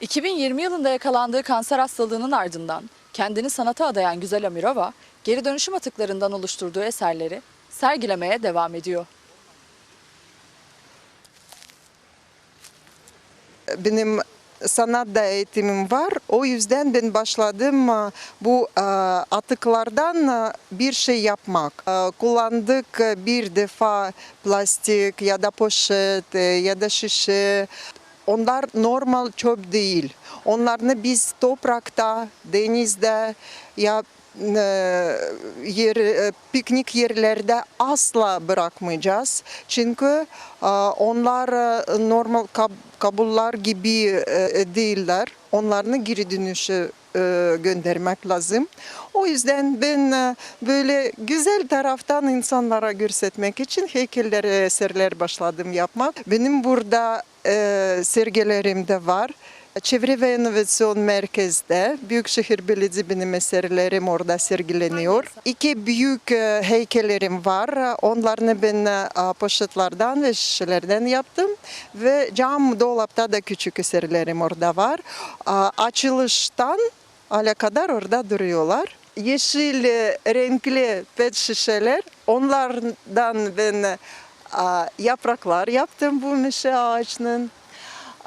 2020 yılında yakalandığı kanser hastalığının ardından kendini sanata adayan Güzel Amirova, geri dönüşüm atıklarından oluşturduğu eserleri sergilemeye devam ediyor. benim sanat da eğitimim var. O yüzden ben başladım e, bu e, atıklardan e, bir şey yapmak. Kullandık bir defa plastik ya da poşet ya da şişe. Onlar normal çöp değil. Onları biz toprakta, denizde ya e, yer, e, piknik yerlerde asla bırakmayacağız. Çünkü e, onlar normal kab- kabullar gibi değiller. Onları geri dönüşe e, göndermek lazım. O yüzden ben böyle güzel taraftan insanlara göstermek için heykeller, eserler başladım yapmak. Benim burada e, sergilerim de var. Çevre ve İnovasyon Merkez'de Büyükşehir Belediye benim eserlerim orada sergileniyor. İki büyük e, heykellerim var. Onları ben e, poşetlerden ve şişelerden yaptım. Ve cam dolapta da küçük eserlerim orada var. Açılıştan hala kadar orada duruyorlar. Yeşil e, renkli pet şişeler onlardan ben yapraklar yaptım bu meşe ağaçının.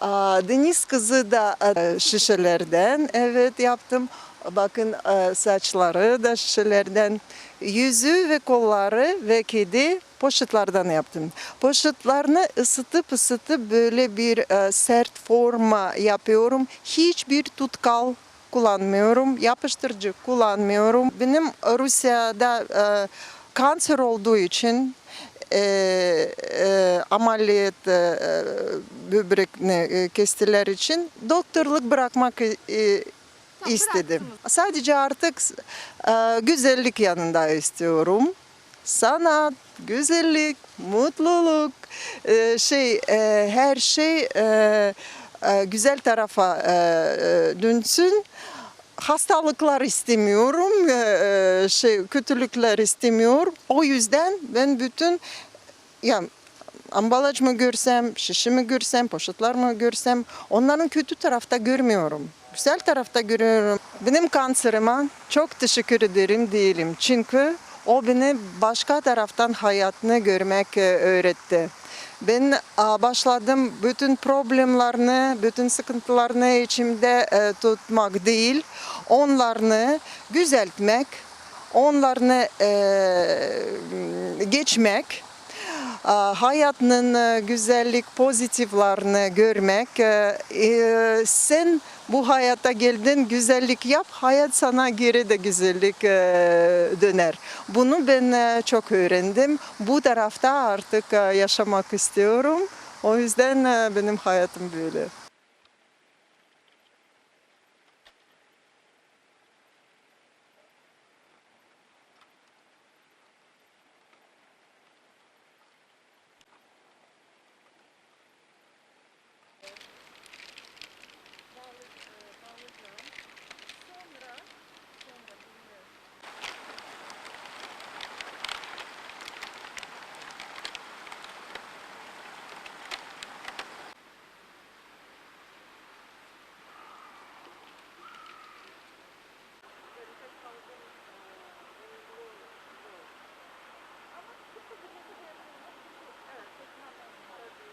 Aa, Deniz kızı da şişelerden evet yaptım. Bakın saçları da şişelerden, yüzü ve kolları ve kedi poşetlerden yaptım. Poşetlerini ısıtıp ısıtıp böyle bir sert forma yapıyorum. Hiçbir tutkal kullanmıyorum, yapıştırıcı kullanmıyorum. Benim Rusya'da kanser olduğu için e, e, ameliyat e, böbrekini e, kestiler için doktorluk bırakmak e, istedim. Sadece artık e, güzellik yanında istiyorum. Sanat, güzellik, mutluluk, e, şey e, her şey e, e, güzel tarafa e, e, dönsün hastalıklar istemiyorum, şey kötülükler istemiyorum. O yüzden ben bütün ya ambalaj mı görsem, şişe mi görsem, poşetler mi görsem onların kötü tarafta görmüyorum. Güzel tarafta görüyorum. Benim kanserime çok teşekkür ederim diyelim. Çünkü o beni başka taraftan hayatını görmek öğretti. Ben başladım bütün problemlerini, bütün sıkıntılarını içimde e, tutmak değil, onlarını düzeltmek, onlarını e, geçmek, hayatının e, güzellik, pozitiflerini görmek. Sen bu hayata geldin, güzellik yap, hayat sana geri de güzellik e, döner. Bunu ben e, çok öğrendim. Bu tarafta artık e, yaşamak istiyorum. O yüzden benim hayatım böyle.